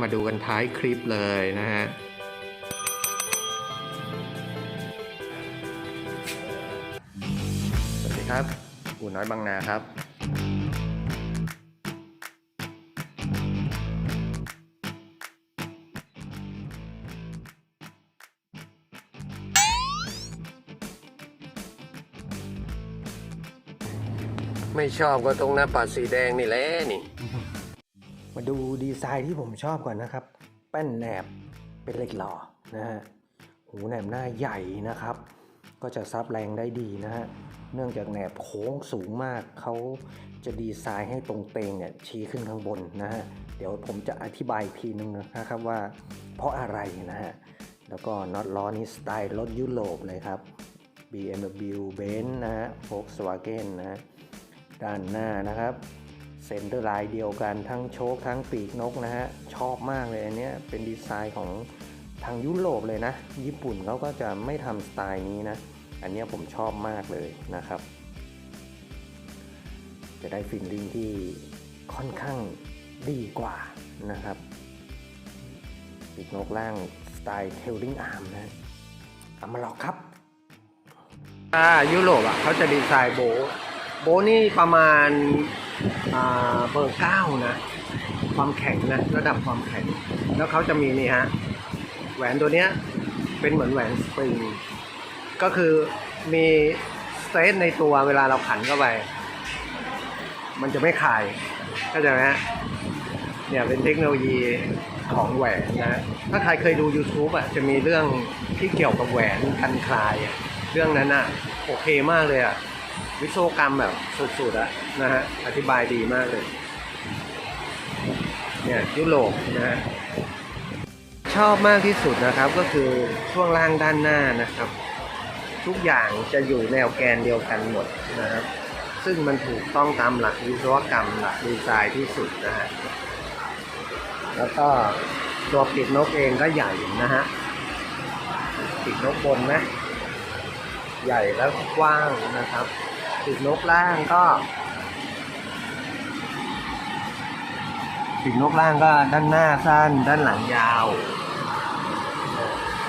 มาดูกันท้ายคลิปเลยนะฮะสวัสดีครับอูน้อยบางนาครับไม่ชอบก็ตรงหน้าปัดสีแดงนี่แหละนี่ มาดูดีไซน์ที่ผมชอบก่อนนะครับ แป้นแหนบเป็นเหล็กหล่อนะฮะหูแหนบหน้าใหญ่นะครับ ก็จะซับแรงได้ดีนะฮะเนื่องจากแหนบโค้งสูงมากเขาจะดีไซน์ให้ตรงเตงเนี่ยชี้ขึ้นข้างบนนะฮะเดี๋ยวผมจะอธิบายอีกทีนึงนะครับว่า เพราะอะไรนะฮะแล้วก็น็อตล้อนี่สไตล์รถยุโรปเลยครับ BMW Benz นะฮะ Volkswagen นะฮะด้านหน้านะครับ เซนเตอร์ไลน์เดียวกันทั้งโชคทั้งปีกนกนะฮะ ชอบมากเลยอันเนี้ยเป็นดีไซน์ของทางยุโรปเลยนะ ญี่ปุ่นเขาก็จะไม่ทำสไตล์นี้นะ อันเนี้ยผมชอบมากเลยนะครับ จะได้ฟิลลิ่งที่ค่อนข้างดีกว่านะครับปีกนกล่างสไตล์เทลลิงอาร์มนะเอามาลองครับถ้ายุโรปอะเขาจะดีไซน์โบโบนี่ประมาณ เบอร์เก้านะ ความแข็งนะ ระดับความแข็ง แล้วเขาจะมีนี่ฮะ แหวนตัวเนี้ย เป็นเหมือนแหวนสปริง ก็คือมีสเตทในตัวเวลาเราขันเข้าไป มันจะไม่คายเข้าใจไหมฮะ เนี่ยเป็นเทคโนโลยีของแหวนนะ ถ้าใครเคยดู YouTube อะ จะมีเรื่องที่เกี่ยวกับแหวนกันคลาย เรื่องนั้นอะ โอเคมากเลยอะ วิศวกรรมแบบสุดๆอะนะฮะอธิบายดีมากเลย เนี่ยยุโรปนะฮะชอบมากที่สุดนะครับก็คือช่วงล่างด้านหน้านะครับ ทุกอย่างจะอยู่แนวแกนเดียวกันหมดนะครับ ซึ่งมันถูกต้องตามหลักวิศวกรรมหลักดีไซน์ที่สุดนะฮะแล้วก็ตัวปีกนกเองก็ใหญ่นะฮะปีกนกบนนะ ใหญ่แล้วกว้างนะครับ ปีกนกล่างก็ปีกนกล่างก็ด้านหน้าสั้น ด้านหลังยาว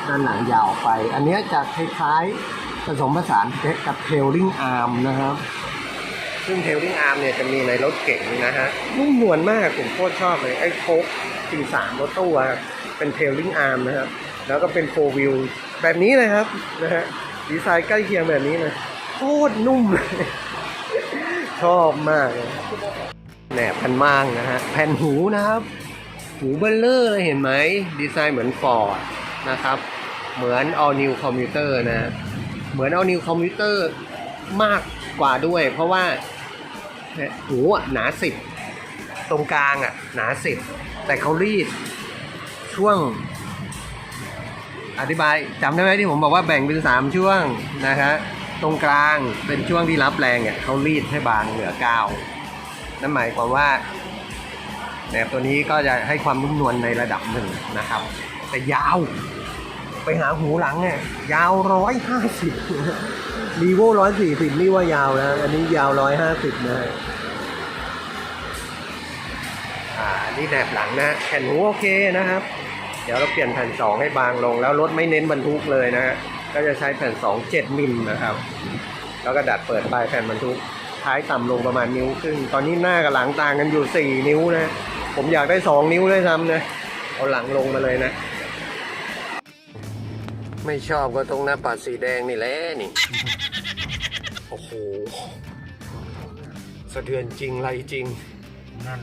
ด้านหลังยาวไป อันนี้จะคล้ายๆผสมผสานกับเทลลิงอาร์มนะครับ ซึ่งเทลลิงอาร์มเนี่ยจะมีในรถเก๋งนะฮะนุ่มนวลมากผมโคตรชอบเลยไอ้โค้กสี่สามรถตู้อะเป็นเทลลิงอาร์มนะครับ แล้วก็เป็นโฟวิลแบบนี้เลยครับนะฮะดีไซน์ใกล้เคียงแบบนี้เลย โคตรนุ่มเลย ชอบมากเลยแหนบพันมางนะฮะ แผ่นหูนะครับ หูเบลเลอร์เลยเห็นไหม ดีไซน์เหมือนฟอร์ดนะครับ เหมือน all new commuter นะ เหมือน all new commuter มากกว่าด้วย เพราะว่าหูอะหนาสิบตรงกลางอะ หนาสิบแต่เขารีดช่วง อธิบายจำได้ไหมที่ผมบอกว่าแบ่งเป็นสามช่วงนะฮะ ตรงกลางเป็นช่วงที่รับแรงเนี่ยเขารีดให้บางเหลือเก้านั่นหมายความว่าแหนบตัวนี้ก็จะให้ความนุ่มนวลในระดับหนึ่งนะครับ แต่ยาว ไปหาหูหลังเนี่ยยาวร้อยห้าสิบรีโวร้อยสี่สิบนี่ว่ายาวนะ อันนี้ยาวร้อยห้าสิบนะฮะอ่าอันนี่แหนบหลังนะแผ่นหูโอเคนะครับ เดี๋ยวเราเปลี่ยนแผ่นสองให้บางลงแล้วรถไม่เน้นบรรทุกเลยนะฮะ ก็จะใช้แผ่นสองเจ็ดมิลนะครับ แล้วก็ดัดเปิดปลายแผ่นบรรทุกท้ายต่ำลงประมาณนิ้วครึ่ง ตอนนี้หน้ากับหลังต่างกันอยู่สี่นิ้วนะ ผมอยากได้สองนิ้วด้วยซ้ำนะ เอาหลังลงมาเลยนะ ไม่ชอบก็ตรงหน้าปัดสีแดงนี่แหละนี่ โอ้โห สะเทือนจริงไรจริง นั่น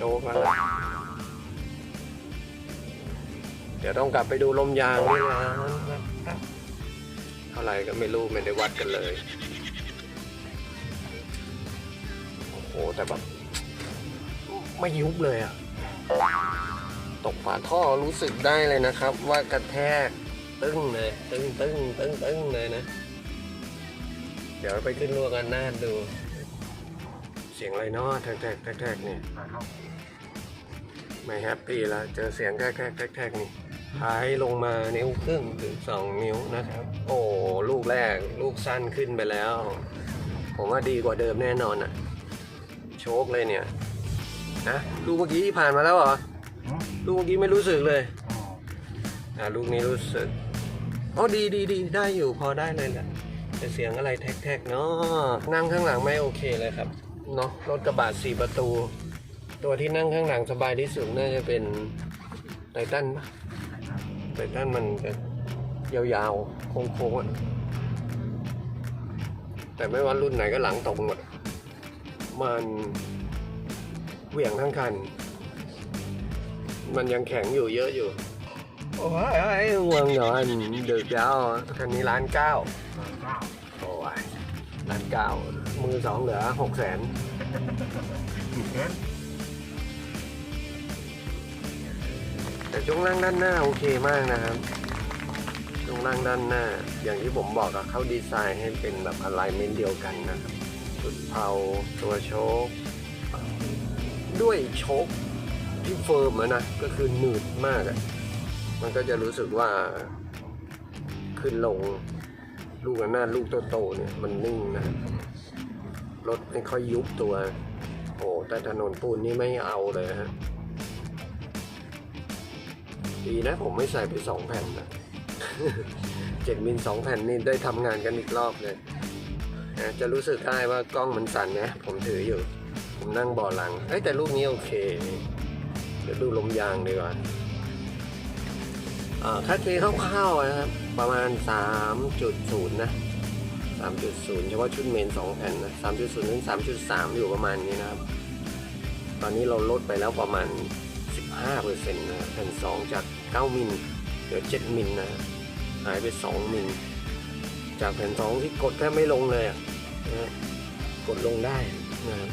ชว์กันละเดี๋ยวต้องกลับไปดูลมยางที่ร้านนะเท่าไหร่ก็ไม่รู้ไม่ได้วัดกันเลย โอ้โห แต่แบบ ไม่ยุบเลยอะตกฝาท่อรู้สึกได้เลยนะครับ ว่ากระแทกตึ้งเลย ตึ้งตึ้งตึ้งตึ้งเลยนะ เดี๋ยวไปขึ้นลวกันหน้าดู สียงอะไรเนาะแทกแทกแทกแทกนี่ไม่แฮปปี้ล้วเจอเสียงแกรกแกรกแกรกแกรกนี่ท้ายลงมานิ้วครึ่งถึงสองนิ้วนะครับ โอ้ลูกแรกลูกสั้นขึ้นไปแล้ว ผมว่าดีกว่าเดิมแน่นอนอะโชคเลยเนี่ยนะลูกเมื่อกี้ผ่านมาแล้วเหรอลูกเมื่อกี้ไม่รู้สึกเลยอ่าลูกนี้รู้สึกอ๋อดีดีดีได้อยู่พอได้เลยแหละแต่เสียงอะไรแท็กๆเนาะนั่งข้างหลังไม่โอเคเลยครับ เนาะรถกระบะสี่ประตู ตัวที่นั่งข้างหลังสบายที่สุดน่าจะเป็นไททันปะไททันมันจะยาวๆ โค้งๆแต่ไม่ว่ารุ่นไหนก็หลังตรงหมด มันเหวี่ยงทั้งคัน มันยังแข็งอยู่เยอะอยู่ โอ้ยไอ้ห่วงหน่อดึกแล้วคันนี้ล้านเก้าโอ้ยล้านเก้า มือสองเหลือหกแสนแต่ช่วงล่างด้านหน้าโอเคมากนะครับช่วงล่างด้านหน้า อย่างที่ผมบอกอะเขาดีไซน์ให้เป็นแบบอะไรเมนเดียวกันนะครับจุดเผาตัวโชคด้วยโชคที่เฟิร์มอะนะ ก็คือหนืดมากอะมันก็จะรู้สึกว่าขึ้นลงลูกระนาดลูกโตๆเนี่ยมันนิ่งนะ รถไม่ค่อยยุบตัว โอ้แต่ถนนปูนนี่ไม่เอาเลยฮะ ดีนะผมไม่ใส่ไปสองแผ่นนะเจ็ดมิลสองแผ่นนี่ได้ทำงานกันอีกรอบเลยนะจะรู้สึกได้ว่ากล้องมันสั่นนะ ผมถืออยู่ ผมนั่งบาะหลังเอ้แต่ลูกนี้โอเคเดี๋ยวดูลมยางดีกว่าอ่าค่าเคคร่าวๆนะครับ ประมาณ 3.0 นะ 3.0 เฉพาะชุดเมน 2 แผ่นนะ 3.0 ถึง 3.3 อยู่ประมาณนี้นะครับ ตอนนี้เราลดไปแล้วประมาณ 15%นะแผ่น 2 จาก 9 มิลเหลือ 7 มิลนะ หายไป 2 มิล จากแผ่น 2 ที่กดแทบไม่ลงเลยนะฮะกดลงได้นะครับ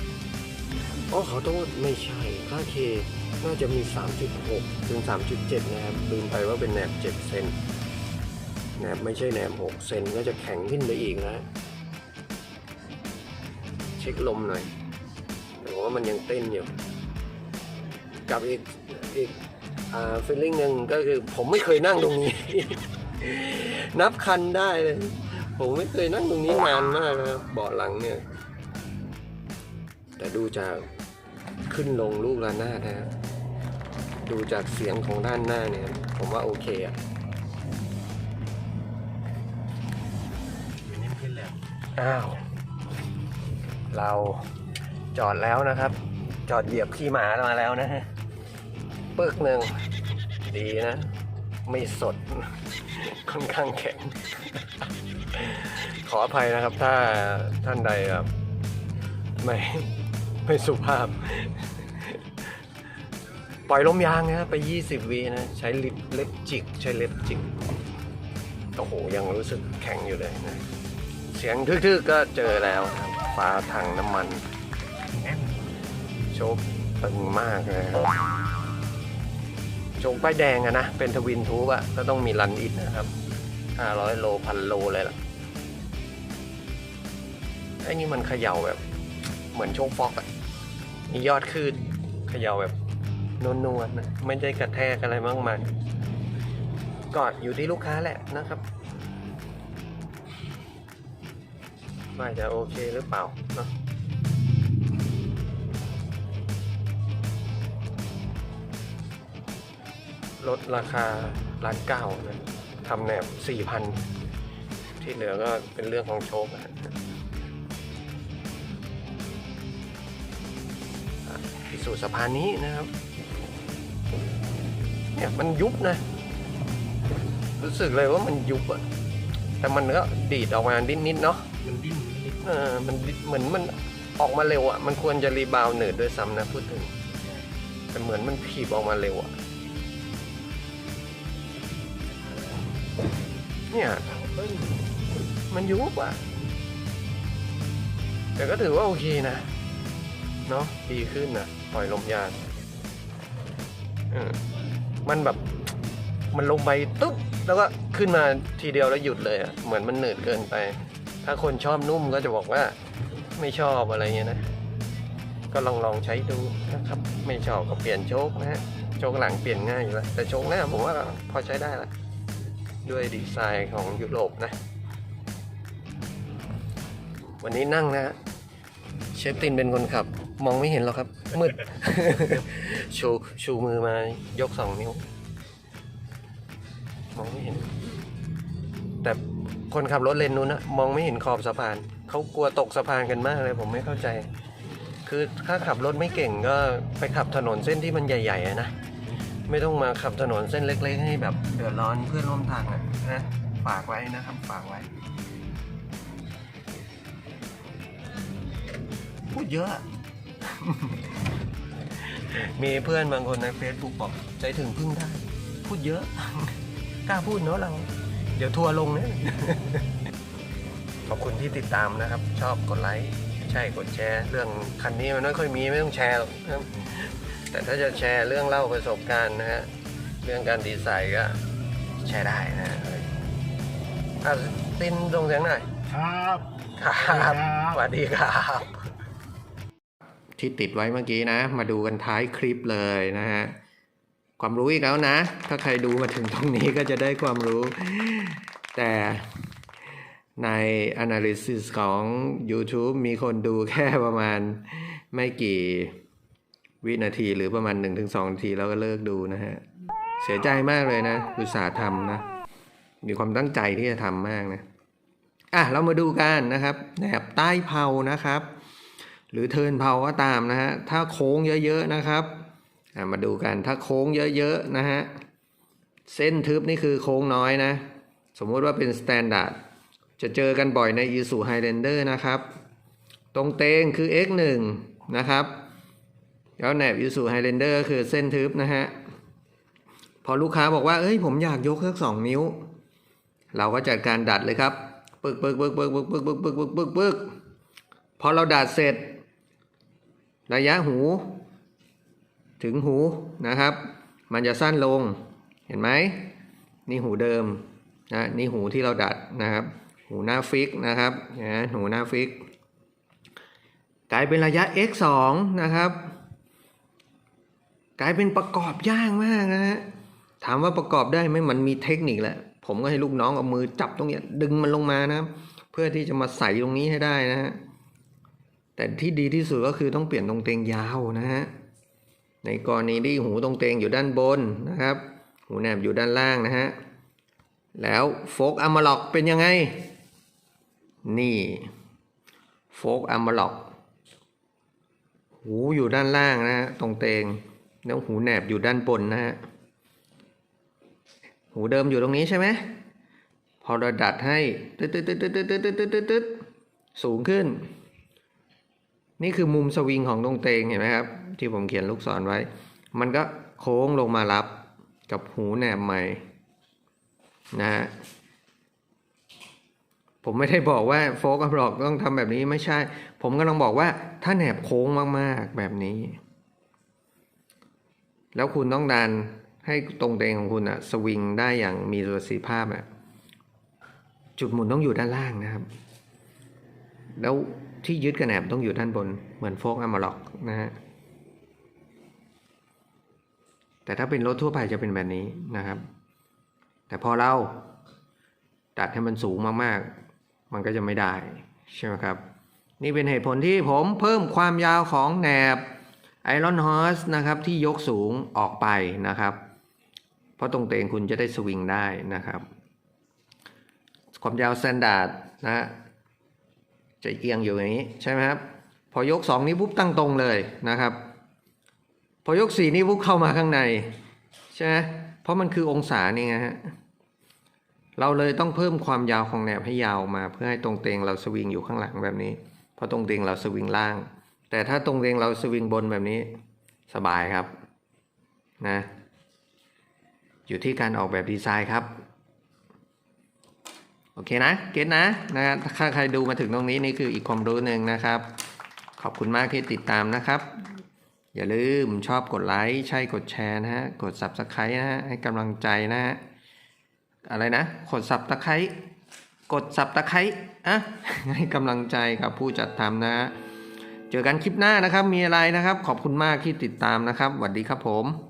อ๋อขอโทษไม่ใช่ค่าเคน่าจะมี 3.6 ถึง 3.7 นะครับลืมไปว่าเป็นแหนบ 7 เซน แหนบไม่ใช่แหนบ6เซนก็จะแข็งขึ้นไปอีกนะ เช็คลมหน่อยแต่ว่ามันยังเต้นอยู่ กับอีกอีกอ่าฟีลลิ่งหนึ่งก็คือผมไม่เคยนั่งตรงนี้ นับคันได้เลย ผมไม่เคยนั่งตรงนี้นานมากนะครับเบาะหลังเนี่ย แต่ดูจากขึ้นลงลูกระนาดนะดูจากเสียงของด้านหน้าเนี่ย ผมว่าโอเคอะ อ้าว เราจอดแล้วนะครับ จอดเหยียบขี้หมามาแล้วนะฮะปึกหนึ่งดีนะ ไม่สดค่อนข้างแข็ง ขออภัยนะครับ ถ้าท่านใดแบบไม่ไม่สุภาพ ปล่อยลมยางนะไป 20วินะ ใช้ลิปเล็บจิก ใช้เล็บจิก โอ้โห ยังรู้สึกแข็งอยู่เลยนะ เสียงทึกๆก็เจอแล้วครับฟ้าถังน้ำมันโชคตึงมากเลยครับโชคป้ายแดงอะนะ เป็นทวินทูบอะก็ต้องมีรันอินนะครับ 500 โลพันโลเลยล่ะไอ้นี่มันเขย่าแบบ เหมือนโชคฟอกอะมียอดคืนเขย่าแบบนวลๆนะไม่ได้กระแทกอะไรมากมายก็อยู่ที่ลูกค้าแหละนะครับ ว่าจะโอเคหรือเปล่าเนอะลดราคาล้านเก้านะทำแหนบสี่พันที่เหลือก็เป็นเรื่องของโชคนะอะพิสูจน์สะพานนี้นะครับ เนี่ยมันยุบนะ รู้สึกเลยว่ามันยุบอะแต่มันก็ดีดออกมานิดๆเนาะ มันดิ้นนิดเออมันดิเหมือนมันออกมาเร็วอะมันควรจะรีบาวด์เนิร์ดด้วยซ้ำนะพูดถึง แต่เหมือนมันถีบออกมาเร็วอะเนี่ยมันยุบอะแต่ก็ถือว่าโอเคนะ เนาะดีขึ้นนะปล่อยลมยางเออมันแบบ มันลงไปตุ๊บแล้วก็ขึ้นมาทีเดียวแล้วหยุดเลยอะเหมือนมันหนืดเกินไป ถ้าคนชอบนุ่มก็จะบอกว่าไม่ชอบอะไรเงี้ยนะ ก็ลองลองใช้ดูนะครับ ไม่ชอบก็เปลี่ยนโชคนะฮะ โชคหลังเปลี่ยนง่ายอยู่แล้วแต่โชคหน้าผมว่าพอใช้ได้ละด้วยดีไซน์ของยุโรปนะ วันนี้นั่งนะฮะเชฟตินเป็นคนขับ มองไม่เห็นหรอกครับ มืด ชูชูมือมายกสองนิ้ว มองไม่เห็น คนขับรถเลนนู้นนะมองไม่เห็นขอบสะพานเขากลัวตกสะพานกันมากเลย ผมไม่เข้าใจ คือถ้าขับรถไม่เก่งก็ไปขับถนนเส้นที่มันใหญ่ๆนะไม่ต้องมาขับถนนเส้นเล็ก ๆ ให้แบบเดือดร้อนเพื่อนร่วมทางอะนะฝากไว้นะครับฝากไว้พูดเยอะมีเพื่อนบางคนในเฟซบุ๊กบอกใจถึงพึ่งได้ พูดเยอะ กล้าพูดเนาะเรา เดี๋ยวทัวร์ลงเนี่ยขอบคุณที่ติดตามนะครับ ชอบกดไลค์ใช่กดแชร์ เรื่องคันนี้มันไม่ค่อยมีไม่ต้องแชร์หรอกนะครับ แต่ถ้าจะแชร์เรื่องเล่าประสบการณ์นะฮะเรื่องการดีไซน์ก็แชร์ได้นะอะตินส่งเสียงหน่อยครับครับครับสวัสดีครับที่ติดไว้เมื่อกี้นะ มาดูกันท้ายคลิปเลยนะฮะ ความรู้อีกแล้วนะ ถ้าใครดูมาถึงตรงนี้ก็จะได้ความรู้ แต่ใน analysis ของ YouTube มีคนดูแค่ประมาณไม่กี่วินาทีหรือประมาณ 1-2นาทีแล้วก็เลิกดูนะฮะ เสียใจมากเลยนะอุตสาห์ทำนะ มีความตั้งใจที่จะทำมากนะ อะ เรามาดูกันนะครับแหนบใต้เผานะครับ หรือเทินเผาก็ตามนะฮะ ถ้าโค้งเยอะๆนะครับ มาดูกันถ้าโค้งเยอะๆนะฮะเส้นทึบนี่คือโค้งน้อยนะ สมมติว่าเป็นสแตนดาร์ดจะเจอกันบ่อยใน i s u Highlander นะครับ ตรงเตงคือ x 1นะครับ แล้วแหนบ i s u Highlander ก็คือเส้นทึบนะฮะ พอลูกค้าบอกว่า เอ้ยผมอยากยกสักสองนิ้ว เราก็จัดการดัดเลยครับ ปึกปึกปึกปึกปึกปึกปึกปึกปึกปึกปึกพอเราดัดเสร็จ ระยะหู ถึงหูนะครับ มันจะสั้นลงเห็นไหมนี่หูเดิมนะนี่หูที่เราดัดนะครับ หูหน้าฟิกนะครับนะหูหน้าฟิก กลายเป็นระยะ x 2นะครับ กลายเป็นประกอบยากมากนะฮะถามว่าประกอบได้ไหมมันมีเทคนิคแหละ ผมก็ให้ลูกน้องเอามือจับตรงนี้ดึงมันลงมานะเพื่อที่จะมาใส่ตรงนี้ให้ได้นะฮะแต่ที่ดีที่สุดก็คือต้องเปลี่ยนตรงเตงยาวนะฮะ ในกรณีที่หูตรงเตงอยู่ด้านบนนะครับ หูแหนบอยู่ด้านล่างนะฮะ แล้วโฟกอะมาล็อกเป็นยังไง นี่โฟกอะมาล็อก หูอยู่ด้านล่างนะฮะตรงเตงแล้วหูแหนบอยู่ด้านบนนะฮะ หูเดิมอยู่ตรงนี้ใช่ไหมพอเราดัดให้ตึ๊ดตึ๊ดตึ๊ดตึ๊ดตึ๊ดตึ๊ดตึ๊ดสูงขึ้น นี่คือมุมสวิงของตรงเตงเห็นไหมครับ ที่ผมเขียนลูกศรไว้ มันก็โค้งลงมารับกับหูแหนบใหม่นะฮะผมไม่ได้บอกว่าโฟกัสบล็อกต้องทำแบบนี้ไม่ใช่ ผมกำลังบอกว่าถ้าแหนบโค้งมากๆแบบนี้ แล้วคุณต้องดันให้ตรงเตงของคุณอะสวิงได้อย่างมีประสิทธิภาพอะจุดหมุนต้องอยู่ด้านล่างนะครับ แล้วที่ยึดกระแหนบต้องอยู่ด้านบนเหมือนโฟกอะมาล็อกนะฮะแต่ถ้าเป็นรถทั่วไปจะเป็นแบบนี้นะครับ แต่พอเราดัดให้มันสูงมากๆ มันก็จะไม่ได้ใช่ไหมครับ นี่เป็นเหตุผลที่ผมเพิ่มความยาวของแหนบไอรอนฮอสนะครับที่ยกสูงออกไปนะครับ เพราะตรงเตงคุณจะได้สวิงได้นะครับ ความยาวสแตนดาร์ดนะฮะ จะเอียงอยู่อย่างนี้ใช่ไหมครับ พอยก 2 นี้ปุ๊บตั้งตรงเลยนะครับ พอยก 4 นี้ปุ๊บเข้ามาข้างในใช่ไหมเพราะมันคือองศานี่ไงฮะเราเลยต้องเพิ่มความยาวของแนบให้ยาวมา เพื่อให้ตรงเตงเราสวิงอยู่ข้างหลังแบบนี้เพราะตรงเตงเราสวิงล่าง แต่ถ้าตรงเตงเราสวิงบนแบบนี้สบายครับนะอยู่ที่การออกแบบดีไซน์ครับ โอเคนะ เก็ตนะนะถ้าใครดูมาถึงตรงนี้นี่คืออีกความรู้หนึ่งนะครับ ขอบคุณมากที่ติดตามนะครับ อย่าลืมชอบกดไลค์ใช่กดแชร์นะฮะกด subscribe นะฮะให้กำลังใจนะฮะอะไรนะกด subscribe กด subscribe อะให้กำลังใจกับผู้จัดทำนะฮะเจอกันคลิปหน้านะครับมีอะไรนะครับ ขอบคุณมากที่ติดตามนะครับสวัสดีครับผม